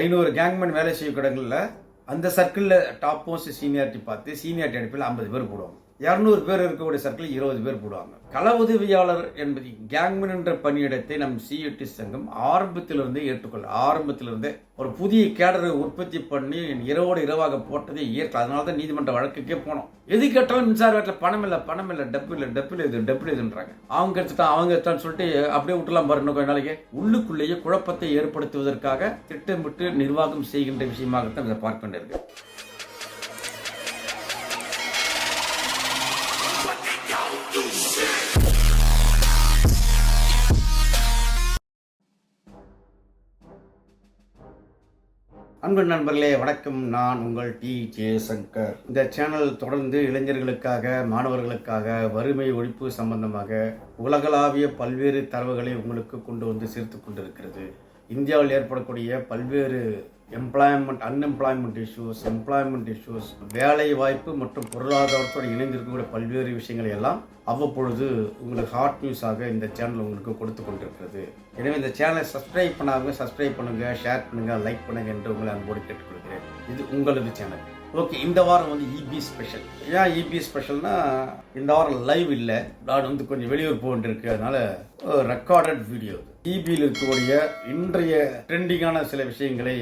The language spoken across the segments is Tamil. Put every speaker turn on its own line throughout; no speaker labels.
ஐநூறு கேங்மேன் வேலை செய்யும் இடங்களில் அந்த சர்க்கிளில் டாப் மோஸ்ட் சீனியாரிட்டி பார்த்து சீனியாரிட்டி அடிப்பில் ஐம்பது பேர் போடுவாங்க. இரநூறு பேர் இருக்கக்கூடிய சர்க்கிள் இருபது பேர் போடுவாங்க. கள உதவியாளர் என்பது கேங்மேன் என்ற பணியிடத்தை நம் சியூடி சங்கம் ஆரம்பத்திலிருந்தே ஏற்றுக்கொள்ள ஆரம்பத்திலிருந்தே ஒரு புதிய கேடரை உற்பத்தி பண்ணி இரவோடு இரவாக போட்டதே இயற்கை அதனால தான் நீதிமன்ற வழக்குக்கே போனோம். எது கேட்டாலும் மின்சார வேட்டில் பணம் இல்லை பணம் இல்லை டப்பு இல்லை டப்பு இது டப்பு இதுன்றாங்க. அவங்க எடுத்துட்டான் அவங்க எடுத்தான்னு சொல்லிட்டு அப்படியே விட்டுலாம் பாரு இன்னும் கொஞ்ச நாளைக்கு. உள்ளுக்குள்ளேயே குழப்பத்தை ஏற்படுத்துவதற்காக திட்டமிட்டு நிர்வாகம் செய்கின்ற விஷயமாகத்தான் இதை பார்க்க வேண்டியிருக்கு. அன்பு நண்பர்களே வணக்கம். நான் உங்கள் டி ஜெயசங்கர் சங்கர். இந்த சேனல் தொடர்ந்து இளைஞர்களுக்காக மாணவர்களுக்காக வறுமை ஒழிப்பு சம்பந்தமாக உலகளாவிய பல்வேறு தரவுகளை உங்களுக்கு கொண்டு வந்து சேர்த்து கொண்டிருக்கிறது. இந்தியாவில் ஏற்படக்கூடிய பல்வேறு employment unemployment issues employment issues வேலை வாய்ப்பு மற்றும் பொருளாதாரத்தோடு இணைந்திருக்கக்கூடிய பல்வேறு விஷயங்களை எல்லாம் அவ்வப்பொழுது உங்களுக்கு ஹாட் நியூஸாக இந்த சேனல் உங்களுக்கு கொடுத்து கொண்டிருக்கிறது. எனவே இந்த சேனலை சப்ஸ்கிரைப் பண்ணாங்க சப்ஸ்கிரைப் பண்ணுங்கள் ஷேர் பண்ணுங்கள் லைக் பண்ணுங்க என்று உங்களை அன்போடு கேட்டுக்கொள்கிறேன். இது உங்களது சேனல் ஓகே இந்த வாரம் வந்து இபி ஸ்பெஷல் ஏன் இபி ஸ்பெஷல்னா இந்த வாரம் லைவ் இல்லை. நான் வந்து கொஞ்சம் வெளியூர் போக அதனால ரெக்கார்டட் வீடியோ இபியில் இருக்கக்கூடிய இன்றைய ட்ரெண்டிங்கான சில விஷயங்களை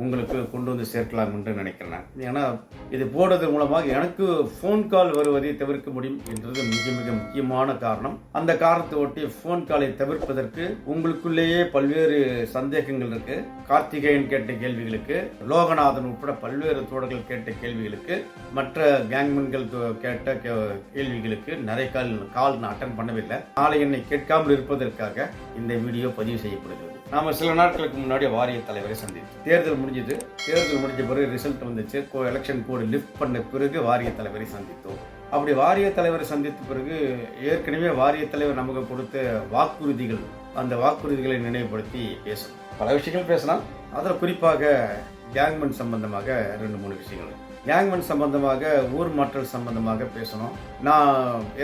உங்களுக்கு கொண்டு வந்து சேர்க்கலாம் என்று நினைக்கிறேன் ஏன்னா இது போடுறது மூலமாக எனக்கு ஃபோன் கால் வருவதை தவிர்க்க முடியும் என்றது மிக மிக முக்கியமான காரணம். அந்த காரணத்தை ஒட்டி ஃபோன் காலை தவிர்ப்பதற்கு உங்களுக்குள்ளேயே பல்வேறு சந்தேகங்கள் இருக்கு. கார்த்திகேயன் கேட்ட கேள்விகளுக்கு லோகநாதன் உட்பட பல்வேறு தோழர்கள் கேட்ட கேள்விகளுக்கு மற்ற கேங்மென்கள் கேட்ட கே- கேள்விகளுக்கு நிறைய கால் கால் நான் அட்டன் பண்ணவில்லை நாளை என்னை கேட்காமல் இருப்பதற்காக இந்த வீடியோ பதிவு செய்யப்படுகிறது. நாம சில நாட்களுக்கு முன்னாடி வாரிய தலைவரை சந்தித்தோம். தேர்தல் முடிஞ்சது. தேர்தல் முடிஞ்ச பிறகு ரிசல்ட் வந்துச்சு. எலெக்ஷன் கோடு லிஃப்ட் பண்ண பிறகு வாரிய தலைவரை சந்தித்தோம். அப்படி வாரிய தலைவரை சந்தித்த பிறகு ஏற்கனவே வாரிய தலைவர் நமக்கு கொடுத்த வாக்குறுதிகள் அந்த வாக்குறுதிகளை நினைவுபடுத்தி பேசணும். பல விஷயங்கள் பேசலாம். அதில் குறிப்பாக கேங்மன் சம்பந்தமாக ரெண்டு மூணு விஷயங்கள். கேங்மன் சம்பந்தமாக ஊர் மாற்றல் சம்பந்தமாக பேசணும். நான்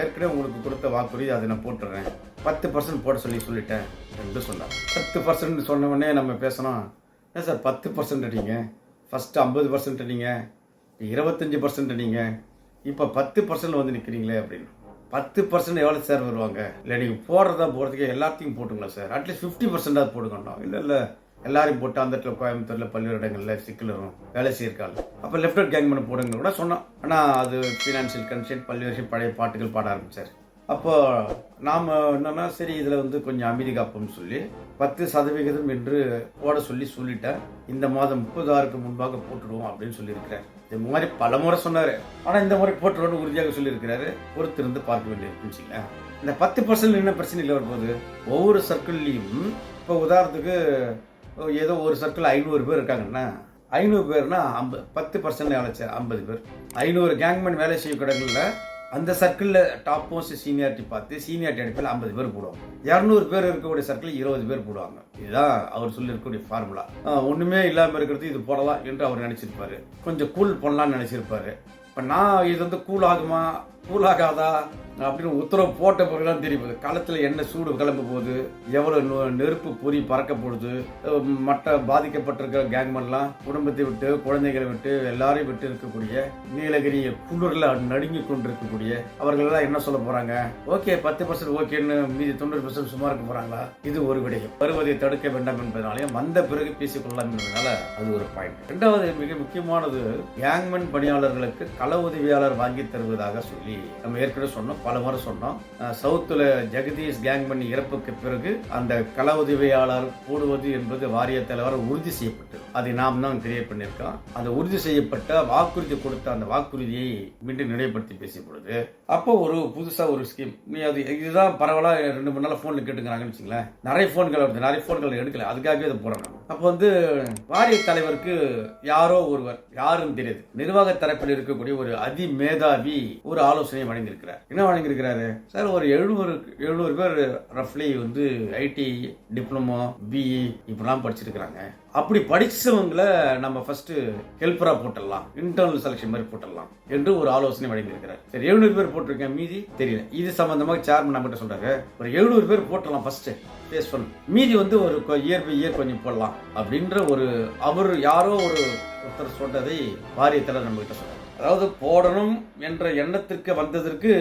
ஏற்கனவே உங்களுக்கு கொடுத்த வாக்குறுதி அதை நான் போட்டுறேன். பத்து பர்சன்ட் போட சொல்லி சொல்லிட்டேன் என்று சொன்னார். பத்து பர்சன்ட் சொன்ன உடனே நம்ம பேசணும். ஏன் சார் பத்து பர்சன்ட் அடிங்க. ஃபஸ்ட்டு ஐம்பது பர்சன்ட் அடிங்க. இருபத்தஞ்சி பர்சன்ட் அடிங்க. இப்போ பத்து பர்சன்ட் வந்து நிற்கிறீங்களே அப்படின்னு. பத்து பர்சன்ட் எவ்வளோ சார் வருவாங்க? இல்லை நீங்கள் போடுறதா போகிறதுக்கு எல்லாத்தையும் போட்டுங்களா சார்? அட்லீஸ்ட் ஃபிஃப்டி பர்சன்டாக போடுங்கண்ணா. இல்லை இல்லை. எல்லாரையும் போட்டு அந்த இடத்துல கோயம்புத்தூரில் பல்வேறு இடங்களில் சிக்கல் வரும் வேலை செய்யிருக்காள் அப்போ லெஃப்ட் கேங் பண்ண போடுங்க கூட சொன்னோம். ஆனால் அது ஃபினான்ஷியல் கன்சென்ட் பல்வேறு விஷயம் பழைய பாட்டுகள் பாட ஆரம்பிச்சார். அப்போ நாம் என்னன்னா சரி இதில் வந்து கொஞ்சம் அமைதி காப்போம்னு சொல்லி பத்து சதவிகிதம் என்று போட சொல்லி சொல்லிட்டேன். இந்த மாதம் முப்பதாறுக்கு முன்பாக போட்டுடுவோம் அப்படின்னு சொல்லியிருக்கிறார். இது மாதிரி பல முறை சொன்னார். ஆனால் இந்த முறை போட்டுருவோம்னு உறுதியாக சொல்லியிருக்கிறாரு. பொறுத்திருந்து பார்க்க வேண்டியிருக்குன்னு வச்சுங்களேன் இந்த பத்து பர்சன்ட் என்ன பிரச்சனை இல்லை வரும்போது ஒவ்வொரு சர்க்கிள்லேயும் இப்போ உதாரணத்துக்கு ஏதோ ஒரு சர்க்கிள் ஐநூறு பேர் இருக்காங்கன்னா ஐநூறு பேர்னா ஐம்பது பத்து பர்சன்ட் எவ்வளோ ஐம்பது பேர். ஐநூறு கேங்மேன் வேலை செய்யும் இடங்களில் அந்த சர்க்கிளில் டாப் மோஸ்ட் சீனியாரிட்டி பார்த்து சீனியாரிட்டி அடிப்பில் ஐம்பது பேர் போடுவாங்க. இரநூறு பேர் இருக்கக்கூடிய சர்க்கிள் இருபது பேர் போடுவாங்க. இதுதான் அவர் சொல்லியிருக்கக்கூடிய ஃபார்முலா ஒன்றுமே இல்லாமல் இருக்கிறது இது போடலாம் என்று அவர் நினச்சிருப்பாரு. கொஞ்சம் கூல் பண்ணலாம்னு நினச்சிருப்பாரு. இப்போ நான் இது வந்து கூல் ஆகுமா? கூலாகாதா அப்படின்னு உத்தரவு போட்ட பிறகுதான் தெரியுது. களத்தில் என்ன சூடு கிளம்ப போகுது எவ்வளோ நெருப்பு பொறி பறக்க போகுது மற்ற பாதிக்கப்பட்டிருக்கிற கேங்மன்லாம் குடும்பத்தை விட்டு குழந்தைகளை விட்டு எல்லாரையும் விட்டு இருக்கக்கூடிய நீலகிரியை குளிரில் நடுங்கி கொண்டு இருக்கக்கூடிய அவர்களெல்லாம் என்ன சொல்ல போகிறாங்க ஓகே பத்து பர்சன்ட் ஓகேன்னு மீதி தொண்ணூறு பர்சன்ட் சும்மா இருக்க போகிறாங்களா இது ஒரு விடயம். வருவதை தடுக்க வேண்டாம் என்பதனாலையும் வந்த பிறகு பேசிக்கொள்ளலாம் என்பதனால அது ஒரு பாயிண்ட் ரெண்டாவது மிக முக்கியமானது கேங்மன் பணியாளர்களுக்கு கள உதவியாளர் வாங்கி தருவதாக சொல்லி நம்ம ஏற்கனவே சொன்னோம் பல முறை சொன்னோம். சவுத்தில் சவுத்துல ஜெகதீஷ் கேங்மன் இறப்புக்கு பிறகு அந்த கள உதவியாளர் போடுவது என்பது வாரிய தலைவர் உறுதி செய்யப்பட்டது. அதை நாம் தான் கிரியேட் பண்ணியிருக்கோம். அந்த உறுதி செய்யப்பட்ட வாக்குறுதி கொடுத்த அந்த வாக்குறுதியை மீண்டும் நினைவுபடுத்தி பேசிய பொழுது அப்போ ஒரு புதுசாக ஒரு ஸ்கீம் நீ அது இதுதான் பரவலாக ரெண்டு மூணு நாள் ஃபோனில் கேட்டுக்கிறாங்கன்னு வச்சுங்களேன் நிறைய ஃபோன்கள் வருது. நிறைய ஃபோன்கள் எடுக்கல. அதுக்காகவே அதை போடுறாங்க அப்போ வந்து வாரிய தலைவருக்கு யாரோ ஒருவர் யாருன்னு தெரியாது. நிர்வாக தரப்பில் இருக்கக்கூடிய ஒரு அதி மேதாவி ஒரு ஆலோசனை ஆலோசனையை வழங்கியிருக்கிறார். என்ன வழங்கியிருக்கிறாரு? சார் ஒரு எழுநூறு எழுநூறு பேர் ரஃப்லி வந்து ஐடி டிப்ளமோ பிஇ இப்படிலாம் படிச்சிருக்கிறாங்க. அப்படி படிச்சவங்களை நம்ம ஃபர்ஸ்ட் ஹெல்ப்பராக போட்டுடலாம். இன்டர்னல் செலெக்ஷன் மாதிரி போட்டுடலாம் என்று ஒரு ஆலோசனை வழங்கியிருக்கிறார். சரி எழுநூறு பேர் போட்டிருக்கேன் மீதி தெரியல. இது சம்பந்தமாக சேர்மன் நம்மகிட்ட சொல்றாரு. ஒரு எழுநூறு பேர் போட்டலாம் ஃபர்ஸ்ட் பேஸ் பண்ண மீதி வந்து ஒரு இயர் பை இயர் கொஞ்சம் போடலாம் அப்படின்ற ஒரு அவர் யாரோ ஒரு ஒருத்தர் சொன்னதை வாரியத்தில் நம்மகிட்ட சொல்றாரு. அதாவது போடணும் என்ற எண்ணத்திற்கு வந்ததற்கு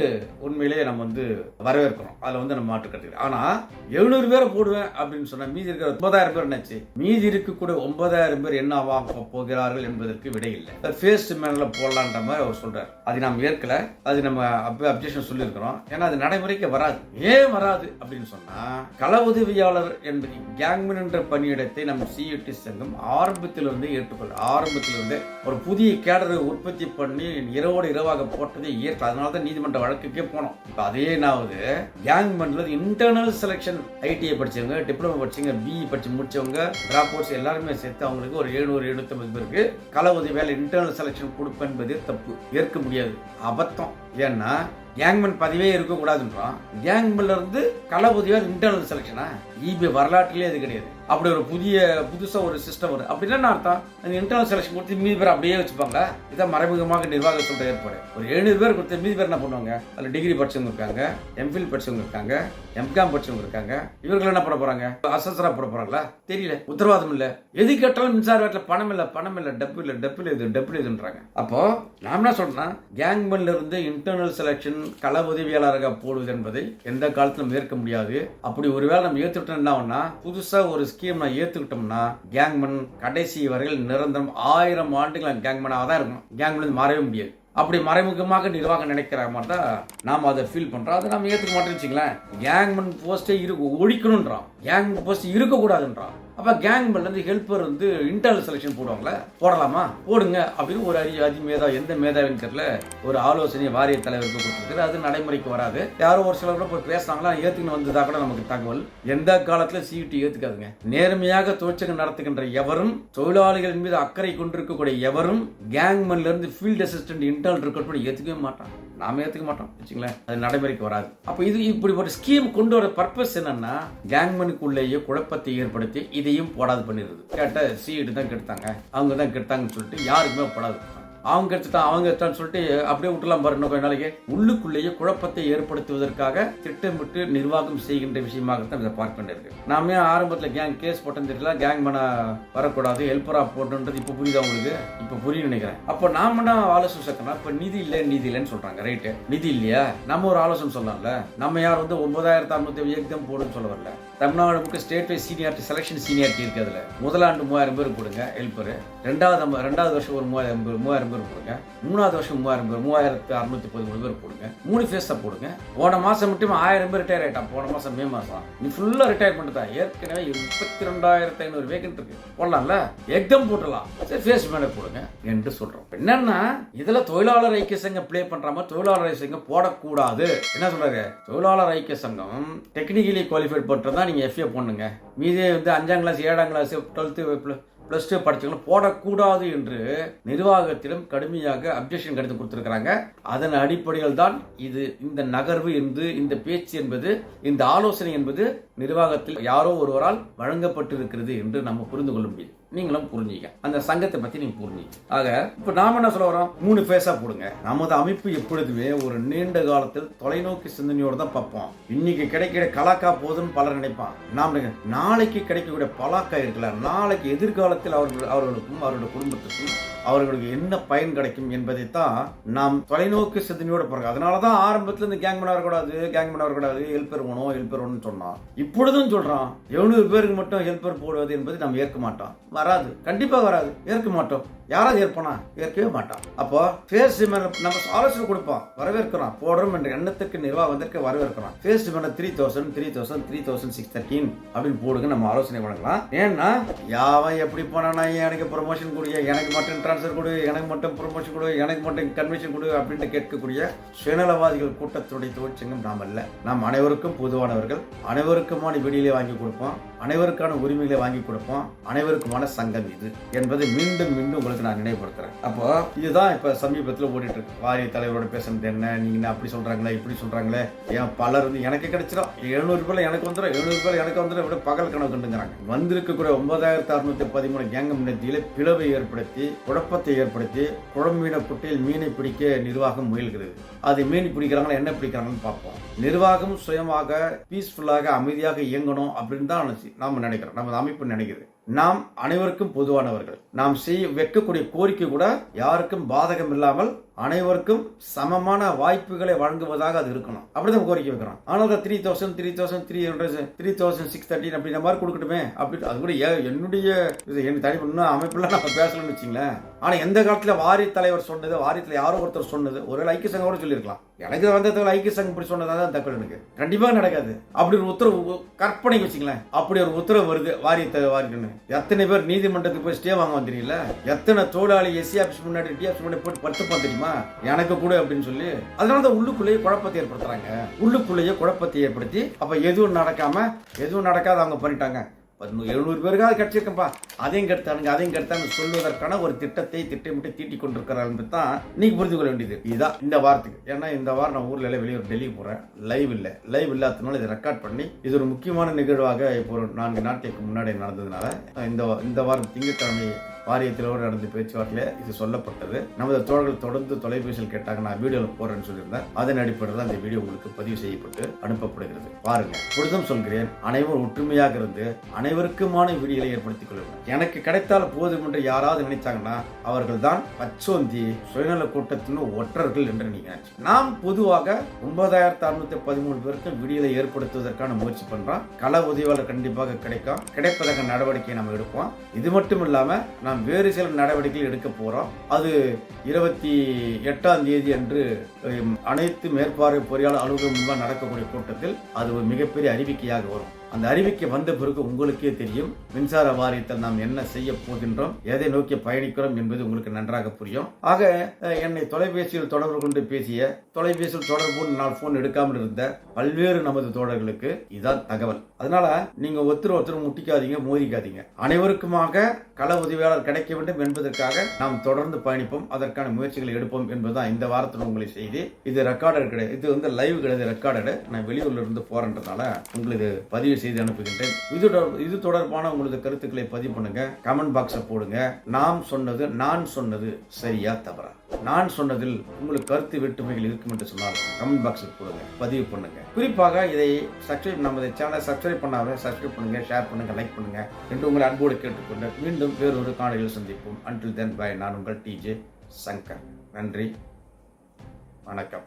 உண்மையிலேயே நம்ம வந்து வரவேற்கிறோம். அதில் வந்து நம்ம மாற்று கட்டுக்கிறோம் ஆனால் எழுநூறு பேரை போடுவேன் அப்படின்னு சொன்னால் மீதி இருக்கிற ஒன்பதாயிரம் பேர் என்னாச்சு? மீதி இருக்கக்கூடிய ஒன்பதாயிரம் பேர் என்ன ஆக போகிறார்கள் என்பதற்கு விடை இல்லை. ஃபேஸ் மேனில் போடலான்ற மாதிரி அவர் சொல்கிறார் அது நாம் ஏற்கல. அது நம்ம அப்ஜெக்ஷன் சொல்லியிருக்கிறோம். ஏன்னா அது நடைமுறைக்கு வராது. ஏன் வராது அப்படின்னு சொன்னால் கள உதவியாளர் என்பது கேங்மன் என்ற பணியிடத்தை நம்ம சிஇடி சங்கம் ஆரம்பத்திலிருந்து ஏற்றுக்கொள்ள ஆரம்பத்திலிருந்து ஒரு புதிய கேடரை உற்பத்தி பண்ணி இரவோடு இரவாக போட்டதே இயற்கை. அதனால தான் நீதிமன்ற வழக்குக்கே போனோம். இப்போ அதே என்னாவது பண்ணுறது இன்டர்னல் செலெக்ஷன் ஐடிஐ படிச்சவங்க டிப்ளமோ படிச்சவங்க பிஇ படிச்சு முடிச்சவங்க டிராப் அவுட்ஸ் எல்லாருமே சேர்த்து அவங்களுக்கு ஒரு எழுநூறு எழுநூத்தம்பது பேருக்கு கள உதவி வேலை இன்டர்னல் செலெக்ஷன் கொடுப்பேன் என்பது தப்பு. ஏற்க முடியாது. அபத்தம். ஏன்னா கேங்மேன் பதவியே இருக்கக்கூடாதுன்றான் கேங்மேன்ல இருந்து கள உதவியார் இன்டர்னல் செலெக்ஷனா இபி வரலாற்றிலே அது கிடையாது. அப்படி ஒரு புதிய புதுசா ஒரு சிஸ்டம் வரும். அப்படின்னா என்ன அர்த்தம்? அந்த இன்டர்னல் செலெக்ஷன் கொடுத்து மீதி பேர் அப்படியே வச்சுப்பாங்களா? இதான் மறைமுகமாக நிர்வாக சொல்ற ஏற்பாடு. ஒரு எழுநூறு பேர் கொடுத்து மீதி பேர் என்ன பண்ணுவாங்க? அதுல டிகிரி படிச்சவங்க இருக்காங்க எம்ஃபில் படிச்சவங்க இருக்காங்க எம்காம் படிச்சவங்க இருக்காங்க. இவர்கள் என்ன பண்ண போறாங்க? அசஸரா போட போறாங்களா? தெரியல. உத்தரவாதம் இல்ல. எது கேட்டாலும் மின்சார வேட்டில் பணம் இல்ல பணம் இல்ல டப்பு இல்ல டப்பு இது டப்பு இதுன்றாங்க. அப்போ நாம் என்ன சொல்றோம்னா கேங்மன்ல இருந்து இன்டர்னல் செலெக்ஷன் கள உதவியாளராக போடுவது என்பதை எந்த காலத்திலும் ஏற்க முடியாது. அப்படி ஒருவேளை நம்ம ஏத்துக்கிட்டோம் என்ன ஆகும்னா புதுசா ஒரு ஸ்கீம் நான் ஏத்துக்கிட்டோம்னா கேங்மன் கடைசி வரையில் நிரந்தரம் ஆயிரம் ஆண்டுகள் கேங்மனாக தான் இருக்கும் கேங்மன் மாறவே முடியாது. அப்படி மறைமுகமாக நிர்வாகம் நினைக்கிற மாதிரி தான் நாம் அதை ஃபீல் பண்ணுறோம் அதை நம்ம ஏற்றுக்க மாட்டோம்னு வச்சுங்களேன் கேங்மன் போஸ்ட்டே இருக்கு ஒழிக்கணுன்றான் கேங் போஸ்ட் இருக்கக்கூடாதுன்றான். அப்போ கேங் இருந்து ஹெல்ப்பர் வந்து இன்டர்னல் செலெக்ஷன் போடுவாங்களே போடலாமா? போடுங்க அப்படின்னு ஒரு அரி அதி மேதா எந்த மேதாவின்னு தெரியல ஒரு ஆலோசனை வாரிய தலைவருக்கு கொடுத்துருக்கு அது நடைமுறைக்கு வராது. யாரோ ஒரு சிலர் கூட போய் பேசுனாங்களா ஏற்றுக்கின்னு வந்ததா கூட நமக்கு தகவல். எந்த காலத்தில் சிஇடி ஏற்றுக்காதுங்க நேர்மையாக தொழிற்சங்கம் நடத்துகின்ற எவரும் தொழிலாளிகள் மீது அக்கறை கொண்டிருக்கக்கூடிய எவரும் கேங் இருந்து ஃபீல்ட் அசிஸ்டன்ட் இன்டர்னல் ரெக்கார்ட் பண்ணி ஏத்துக்கவே மாட்டான் நாம ஏற்றுக்க மாட்டோம் வச்சுங்களேன் அது நடைமுறைக்கு வராது. அப்போ இது இப்படி ஒரு ஸ்கீம் கொண்டு வர பர்பஸ் என்னன்னா கேங்மனுக்குள்ளேயே குழப்பத்தை ஏற்படுத்தி இதையும் போடாது பண்ணிடுது கேட்ட சீடு தான் கெடுத்தாங்க. அவங்க தான் கெடுத்தாங்கன்னு சொல்லிட்டு யாருக்குமே போடாது. அவங்க எடுத்துட்டான் அவங்க எடுத்தான்னு சொல்லிட்டு அப்படியே விட்டுலாம் பாரு இன்னும் கொஞ்ச நாளைக்கு. உள்ளுக்குள்ளேயே குழப்பத்தை ஏற்படுத்துவதற்காக திட்டமிட்டு நிர்வாகம் செய்கின்ற விஷயமாகத்தான் இதை பார்க்க வேண்டியிருக்கு. நாமே ஆரம்பத்தில் கேங் கேஸ் போட்டோன்னு தெரியல கேங் பண்ண வரக்கூடாது ஹெல்ப்பரா போட்டோன்றது இப்போ புரியுது அவங்களுக்கு இப்போ புரியும் நினைக்கிறேன். அப்போ நாம என்ன ஆலோசனை சேர்க்கணும் இப்போ நிதி இல்லை நிதி இல்லைன்னு சொல்றாங்க ரைட்டு நிதி இல்லையா? நம்ம ஒரு ஆலோசனை சொல்லலாம்ல. நம்ம யார் வந்து ஒன்பதாயிரத்து அறுநூத்தி எக்ஸாம் போடுன்னு சொல்ல வரல. Tamil Nadu book state wise seniority selection seniority இருக்கு அதில். முதலாண்டு மூவாயிரம் பேர் கொடுங்க ஹெல்ப்பர் ரெண்டாவது நம்ம- ரெண்டாவது வருஷம் ஒரு மூவாயிரம் பேர் மூவாயிரம் பேர் போடுங்க. மூணாவது வருஷம் மூவாயிரம் பேர் மூவாயிரத்து அறுநூத்தி பதிமூணு பேர் போடுங்க. மூணு ஃபேஸை போடுங்க. போன மாசம் மட்டும் ஆயிரம் பேர் ரிட்டையர் ஆயிட்டான். போன மாசம் மே மாசம். நீ ஃபுல்லா ரிட்டையர் தான். ஏற்கனவே முப்பத்தி ரெண்டாயிரத்தி ஐநூறு வேகன்ட் இருக்கு. போடலாம்ல? எக்ஸாம் போட்டுடலாம். சரி ஃபேஸ் மேலே போடுங்க என்று சொல்றோம். என்னன்னா இதுல தொழிலாளர் ஐக்கிய சங்கம் ப்ளே பண்ற மாதிரி தொழிலாளர் ஐக்கிய சங்கம் போடக்கூடாது. என்ன சொல்றாரு? தொழிலாளர் ஐக்கிய சங்கம் டெக்னிக்கலி குவாலிஃபைட் பண்றதா நீங்க எஃப்ஏ பண்ணுங்க மீதி வந்து அஞ்சாம் கிளாஸ் ஏழாம் கிளாஸ் டுவெல்த்து ப்ளஸ் டூ படிச்சவங்களும் போடக்கூடாது என்று நிர்வாகத்திடம் கடுமையாக அப்ஜெக்ஷன் கடிதம் கொடுத்துருக்கிறாங்க. அதன் அடிப்படையில் தான் இது இந்த நகர்வு என்று இந்த பேச்சு என்பது இந்த ஆலோசனை என்பது நிர்வாகத்தில் யாரோ ஒருவரால் வழங்கப்பட்டிருக்கிறது என்று நம்ம புரிந்து கொள்ள முடியும். நீங்களும் புரிஞ்சிக்க. அந்த சங்கத்தை பத்தி நீங்க புரிஞ்சிக்க. ஆக இப்ப நாம என்ன சொல்ல வரோம் மூணு ஃபேஸாக போடுங்க. நமது அமைப்பு எப்பொழுதுமே ஒரு நீண்ட காலத்தில் தொலைநோக்கி சிந்தனையோடு தான் பார்ப்போம். இன்னைக்கு கிடைக்கிற கலாக்கா போதுன்னு பலர் நினைப்பான் நாம் நாளைக்கு கிடைக்கக்கூடிய பலாக்கா இருக்கல நாளைக்கு எதிர்காலத்தில் அவர்கள் அவர்களுக்கும் அவருடைய குடும்பத்துக்கும் அவர்களுக்கு என்ன பயன் கிடைக்கும் என்பதைத்தான் நாம் தொலைநோக்கு சிந்தனையோட பிறகு அதனால தான் ஆரம்பத்தில் இந்த கேங் பண்ண வரக்கூடாது கேங் பண்ண வரக்கூடாது ஹெல்ப் வேணும் ஹெல்ப் வேணும்னு சொன்னான். இப்பொழுதும் சொல்றான் எழுநூறு பேருக்கு மட்டும் ஹெல்ப்பர் போடுவது என்பது நாம் ஏற்க மாட்டோம். வராது. கண்டிப்பாக வராது. ஏற்க மாட்டோம். யாராவது ஏற்பானா ஏற்கவே மாட்டான். அப்போ ஃபேஸ் நம்ம ஆலோசனை கொடுப்போம். வரவேற்கிறோம். போடுறோம் என்ற எண்ணத்துக்கு நிர்வாகத்திற்கு வரவேற்கிறோம். ஃபேஸ் மேல three thousand three thousand three thousand six thirteen அப்படின்னு போடுங்க நம்ம ஆலோசனை வழங்கலாம். ஏன்னா யாவன் எப்படி போனானா எனக்கு ப்ரொமோஷன் கொடு எனக்கு மட்டும் ட்ரான்ஸ்ஃபர் கொடு எனக்கு மட்டும் ப்ரொமோஷன் கொடு எனக்கு மட்டும் கன்வென்ஷன் கொடு அப்படின்ட்டு கேட்கக்கூடிய சுயநலவாதிகள் கூட்டத்துடைய தொழிற்சங்கம் நாம் அல்ல. நாம் அனைவருக்கும் பொதுவானவர்கள் அனைவருக்குமான வெளியிலே வாங்கி கொடுப்போம் அனைவருக்கான உரிமைகளை வாங்கி கொடுப்போம் அனைவருக்குமான சங்கம் இது. என்பதை மீண்டும் மீண்டும் உங்களுக்கு நான் நினைவுபடுத்துறேன். அப்போ இதுதான் இப்ப சமீபத்தில் ஓடிட்டு இருக்கு வாரிய தலைவரோட பேசுனது என்ன? நீங்க என்ன அப்படி சொல்றாங்களே இப்படி சொல்றாங்களே? ஏன் பலர் வந்து எனக்கு கிடைச்சிடும் எழுநூறு ரூபாய் எனக்கு வந்துடும் எழுநூறு ரூபாய் எனக்கு வந்துடும் விட பகல் கனவு கண்டுங்கிறாங்க. வந்திருக்கக்கூடிய ஒன்பதாயிரத்தி அறுநூத்தி பதிமூணு கேங்கம் மத்தியில் பிளவை ஏற்படுத்தி குழப்பத்தை ஏற்படுத்தி குழம்பீன குட்டையில் மீனை பிடிக்க நிர்வாகம் முயல்கிறது. அது மீன் பிடிக்கிறாங்களா என்ன பிடிக்கிறாங்கன்னு பார்ப்போம். நிர்வாகம் சுயமாக பீஸ்ஃபுல்லாக அமைதியாக இயங்கணும் அப்படின்னு தான் நாம நினைக்கிறோம். நமது அமைப்பு நினைக்குது. நாம் அனைவருக்கும் பொதுவானவர்கள். நாம் செய்ய வைக்கக்கூடிய கோரிக்கை கூட யாருக்கும் பாதகம் இல்லாமல் அனைவருக்கும் சமமான வாய்ப்புகளை வழங்குவதாக அது இருக்கணும். அப்படிதான் கோரிக்கை வைக்கிறோம். ஆனால் three thousand three thousand three hundred three thousand six thirteen அப்படின்ற மாதிரி கொடுக்கட்டுமே. அப்படி அது கூட என்னுடைய இது என் தனிப்பட்ட இன்னும் அமைப்புல நம்ம பேசணும்னு வச்சுங்களேன். ஆனா எந்த காலத்துல வாரி தலைவர் சொன்னது வாரியத்தில் யாரோ ஒருத்தர் சொன்னது ஒரு ஐக்கிய சங்கம் கூட சொல்லியிருக்கலாம். எனக்கு வந்ததுல ஐக்கிய சங்கம் இப்படி சொன்னதாக தான் தகவல் எனக்கு. கண்டிப்பாக நடக்காது. அப்படி ஒரு உத்தரவு கற்பனைக்கு வச்சுங்களேன். அப்படி ஒரு உத்தரவு வருது வாரியத்தை வாரிக்கணும் எத்தனை பேர் நீதிமன்றத்துக்கு போய் ஸ்டே வாங்க வந்தீங்கல்ல? எத்தனை தொழிலாளி எஸ்சி ஆஃபீஸ் முன்னாடி டி ஆஃபீஸ் முன்னாடி போட்டு படுத்துப்பான் தெரியுமா? எனக்கு கூட அப்படின்னு சொல்லி அதனால தான் உள்ளுக்குள்ளேயே குழப்பத்தை ஏற்படுத்துறாங்க. உள்ளுக்குள்ளேயே குழப்பத்தை ஏற்படுத்தி அப்ப எதுவும் நடக்காம எதுவும் நடக்காத அவங்க பண்ணிட்டாங்க. எழுநூறு பேருக்காவது கிடைச்சிருக்கப்பா அதையும் கெடுத்தானுங்க அதையும் கெடுத்தான்னு சொல்வதற்கான ஒரு திட்டத்தை திட்டமிட்டு தீட்டி கொண்டிருக்கிறார் என்று தான் நீ புரிந்து கொள்ள வேண்டியது. இதுதான் இந்த வாரத்துக்கு. ஏன்னா இந்த வாரம் நான் ஊர்ல எல்லாம் வெளியூர் டெல்லிக்கு போறேன். லைவ் இல்லை. லைவ் இல்லாததுனால இதை ரெக்கார்ட் பண்ணி இது ஒரு முக்கியமான நிகழ்வாக இப்போ ஒரு நான்கு நாட்களுக்கு முன்னாடி நடந்ததுனால இந்த இந்த வாரம் திங்கட்கிழமை வாரியத்திலோடு நடந்த பேச்சுவார்த்தையில் இது சொல்லப்பட்டது. நமது தோழர்கள் தொடர்ந்து தொலைபேசியில் கேட்டாங்க நான் வீடியோவில் போறேன்னு சொல்லியிருந்தேன். அதன் அடிப்படையில் தான் வீடியோ உங்களுக்கு பதிவு செய்யப்பட்டு அனுப்பப்படுகிறது. பாருங்க. புரிதம் சொல்கிறேன். அனைவரும் ஒற்றுமையாக இருந்து அனைவருக்குமான வீடியோகளை ஏற்படுத்திக் கொள்ளுங்கள். எனக்கு கிடைத்தால் போதும் என்று யாராவது நினைச்சாங்கன்னா அவர்கள் தான் பச்சோந்தி சுயநல கூட்டத்தின் ஒற்றர்கள் என்று நீங்க நினைச்சு. நாம் பொதுவாக ஒன்பதாயிரத்தி அறுநூத்தி பதிமூணு பேருக்கு விடியலை ஏற்படுத்துவதற்கான முயற்சி பண்றோம். கள உதவியாளர் கண்டிப்பாக கிடைக்கும். கிடைப்பதற்கான நடவடிக்கையை நம்ம எடுப்போம். இது மட்டும் இல்லாம நாம் வேறு சில நடவடிக்கைகள் எடுக்க போகிறோம் அது இருபத்தி எட்டாம் தேதி அன்று அனைத்து மேற்பார்வை பொறியாளர் அலுவலகம் முன்பாக நடக்கக்கூடிய கூட்டத்தில் அது ஒரு மிகப்பெரிய அறிவிக்கையாக வரும். அந்த அறிவிக்கை வந்த பிறகு உங்களுக்கே தெரியும். மின்சார வாரியத்தில் நாம் என்ன செய்ய போகின்றோம் எதை நோக்கி பயணிக்கிறோம் என்பது உங்களுக்கு நன்றாக புரியும். ஆக என்னை தொலைபேசியில் தொடர்பு கொண்டு பேசிய தொலைபேசியில் தொடர்பு நான் போன் எடுக்காமல் இருந்த பல்வேறு நமது தோழர்களுக்கு இதான் தகவல். அதனால நீங்க ஒருத்தர் ஒருத்தர் முட்டிக்காதீங்க மோதிக்காதீங்க. அனைவருக்குமாக கள உதவியாளர் கிடைக்க வேண்டும் என்பதற்காக நாம் தொடர்ந்து பயணிப்போம். அதற்கான முயற்சிகளை எடுப்போம் என்பதுதான் இந்த வாரத்தில் உங்களை செய்தி. இது ரெக்கார்டு கிடையாது. இது வந்து லைவ் கிடையாது ரெக்கார்டடு நான் வெளியூர்ல இருந்து போறேன்றதால உங்களுக்கு பதிவு செய்து அனுப்புகின்றேன். இது தொடர்- இது தொடர்பான உங்களது கருத்துக்களை பதிவு பண்ணுங்க. கமெண்ட் பாக்ஸை போடுங்க. நாம் சொன்னது நான் சொன்னது சரியா தவறா? நான் சொன்னதில் உங்களுக்கு கருத்து வேற்றுமைகள் இருக்கும் என்று சொன்னால் கமெண்ட் பாக்ஸில் போடுங்க. பதிவு பண்ணுங்க. குறிப்பாக இதை சப்ஸ்கிரைப் நமது சேனலை சப்ஸ்கிரைப் பண்ணாத சப்ஸ்கிரைப் பண்ணுங்க ஷேர் பண்ணுங்க லைக் பண்ணுங்க என்று உங்களை அன்போடு கேட்டுக்கொண்டு மீண்டும் வேறொரு காணொலியில் சந்திப்போம். அன்டில் தென் பை நான் உங்கள் டிஜே சங்கர் நன்றி. வணக்கம்.